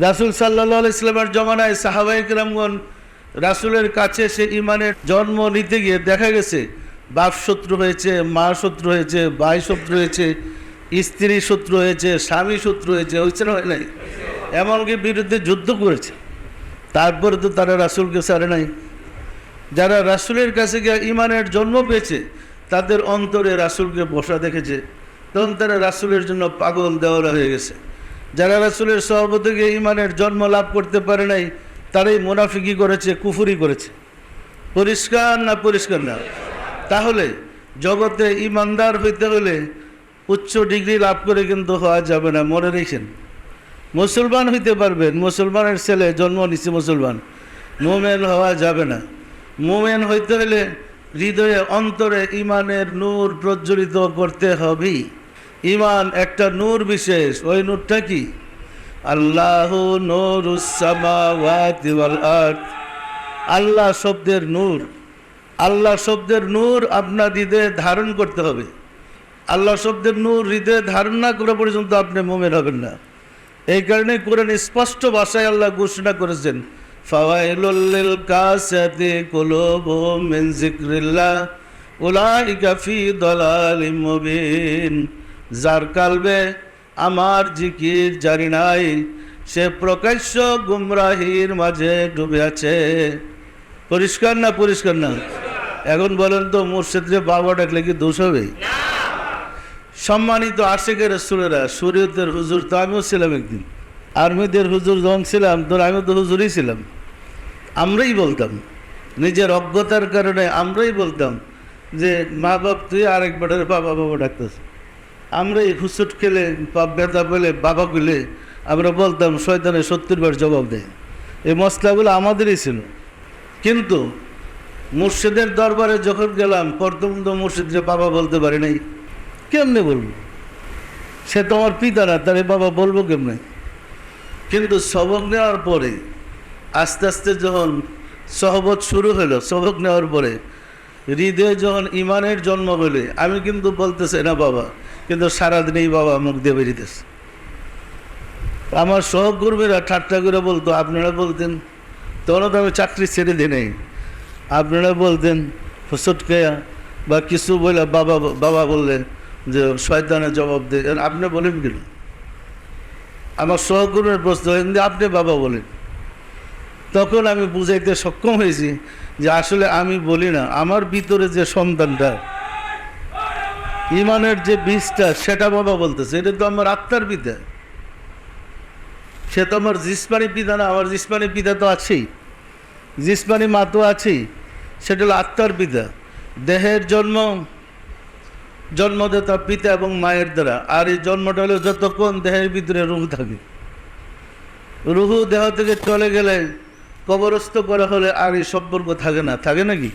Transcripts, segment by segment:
রাসুল সাল্লাহ ইসলামের জমানায় সাহাবাহিক রামগণ রাসুলের কাছে সে ইমানের জন্ম নিতে গিয়ে দেখা গেছে, বাপ শত্রু হয়েছে, মা শত্রু হয়েছে, ভাই শত্রু হয়েছে, স্ত্রী শত্রু হয়েছে, স্বামী শত্রু হয়েছে হয়েছে না হয় নাই। এমনকি বিরুদ্ধে যুদ্ধ করেছে। তারপরে তো তারা রাসুলকে সারে নাই। যারা রাসুলের কাছে গিয়ে ইমানের জন্ম পেয়েছে, তাদের অন্তরে রাসুলকে বসা দেখেছে। তখন তারা রাসুলের জন্য পাগল দেওয়ারা হয়ে গেছে। যারা রাসুলের সহবতে গিয়ে ইমানের জন্ম লাভ করতে পারে নাই, তারাই মোনাফিকি করেছে, কুফুরি করেছে। পরিষ্কার না পরিষ্কার না? তাহলে জগতে ইমানদার হইতে হলে উচ্চ ডিগ্রি লাভ করে কিন্তু হওয়া যাবে না, মনে রেখেন। মুসলমান হইতে পারবেন, মুসলমানের ছেলে জন্ম নিচ্ছে মুসলমান, মোমেন হওয়া যাবে না। মোমেন হইতে হলে হৃদয়ে, অন্তরে ইমানের নূর প্রজ্বলিত করতে হবেই। ইমান একটা নূর বিশেষ। ওই নূরটা কি? আল্লাহ আল্লাহ শব্দের নূর। আল্লাহ শব্দের নূর আপনার হৃদয়ে ধারণ করতে হবে। আল্লাহ শব্দের নূর হৃদয়ে ধারণ না করা পর্যন্ত আপনি মোমেন হবেন না। এই কারণে কোরআন স্পষ্ট ভাষায় আল্লাহ ঘোষণা করেছেন, ফাওয়াইলুল কাসাতি যার কালবে আমার জিকির জারি নাই, সে প্রকাশ্য গুমরাহির মাঝে ডুবে আছে। পরিষ্কার না পরিষ্কার না? এখন বলেন তো মুর্শিদরে বাবা ডাকলে কি দোষ হবে? সম্মানিত আশেকের রসুলেরা, শরীয়তের হুজুর তো আমিও ছিলাম একদিন। আর্মিদের হুজুর যখন ছিলাম তখন আমিও তো হুজুরই ছিলাম। আমরাই বলতাম, নিজের অজ্ঞতার কারণে আমরাই বলতাম যে, মা বাপ, তুই আরেক বেটার বাবা বাবা ডাকতেছ। আমরা এই হুসুট খেলে, পাপ ব্যথা পেলে, বাবা গুলে আমরা বলতাম, শয়তানে সত্তর বার জবাব দেয় এই মশলাগুলো আমাদেরই ছিল। কিন্তু মুর্শিদের দরবারে যখন গেলাম, প্রথম তো মুর্শিদরে বাবা বলতে পারি নাই। কেমনে বলব? সে তো আমার পিতা না, তারে বাবা বলব কেমনে? কিন্তু সবক নেওয়ার পরে, আস্তে আস্তে যখন সহবত শুরু হলো, সবক নেওয়ার পরে, হৃদয়ে যখন ইমানের জন্ম হলে, আমি কিন্তু বলতেছে, না বাবা কিন্তু সারাদিনেই বাবা মুখ দিয়ে বেরিতেছে আমার সহকর্মীরা ঠাট্টা করে বলতো, আপনারা বলতেন তখন তো আমি চাকরি ছেড়ে দিই নাই। আপনারা বলতেন ফুসটকেয়া বা কিছু বলে বাবা বাবা বললেন যে শয়তানের জবাব দে। আপনি বলেন কেন? আমার সহকর্মীর প্রশ্ন হলেন যে আপনি বাবা বলেন। তখন আমি বুঝাইতে সক্ষম হয়েছি যে আসলে আমি বলি না, আমার ভিতরে যে সন্তানটা ইমানের যে বীজটা সেটা বাবা বলতেছে, এটা তো আমার আত্মার পিতা সে তো আমার জিসমানি পিতা না আমার জিসমানি পিতা তো আছেই। জিসমানি মা তো আছেই, সেটা হলো আত্মার পিতা দেহের জন্ম জন্মদাতা পিতা এবং মায়ের দ্বারা। আর এই জন্মটা হলো যতক্ষণ দেহের ভিতরে রুহু থাকে। রুহু দেহ থেকে চলে গেলে কবরস্থ করা হলে আর এই সম্পর্ক থাকে না। থাকে নাকি?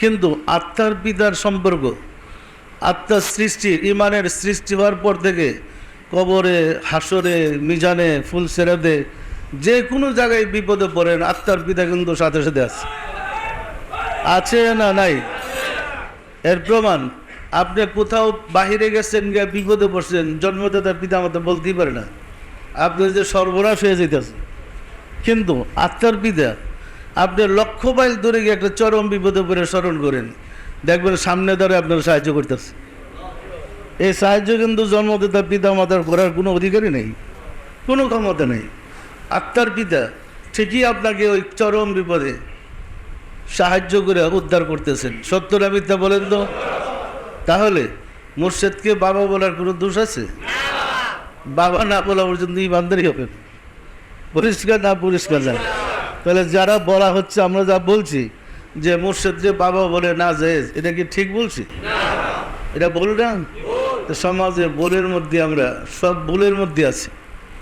কিন্তু আত্মার পিতার সম্পর্ক আত্মার সৃষ্টি ইমানের সৃষ্টি হওয়ার পর থেকে কবরে, হাসরে, মিজানে, ফুল সেরাদে যে কোনো জায়গায় বিপদে পড়েন, আত্মার পিতা কিন্তু সাথে সাথে আছে। আছে না নাই? এর প্রমাণ, আপনি কোথাও বাহিরে গেছেন, গিয়ে বিপদে পড়ছেন জন্মদাতার পিতা আমাদের বলতেই পারে না। আপনি যে সর্বনাশ হয়ে যেতেছে কিন্তু আত্মার পিতা, আপনি লক্ষ মাইল দূরে গিয়ে একটা চরম বিপদে পড়ে স্মরণ করেন। দেখবেন সামনে ধরে আপনার সাহায্য করতেছে। এই সাহায্য কিন্তু জন্মদাতা পিতা মাতার করার কোনো অধিকারই নেই, কোনো ক্ষমতা নেই। আত্মার পিতা ঠিকই আপনাকে ওই চরম বিপদে সাহায্য করে উদ্ধার করতেছেন। সত্য না মিথ্যা বলেন তো? তাহলে মুর্শেদকে বাবা বলার কোনো দোষ আছে? বাবা না বলা পর্যন্ত ইমানদারি হবে পরিষ্কার না পরিষ্কার না তাহলে যারা বলা হচ্ছে আমরা যা বলছি যে মুর্শিদ যে বাবা বলে না যে এটা কি ঠিক বলছি? এটা বল না? সমাজে বলের মধ্যে আমরা সব বলের মধ্যে আছি।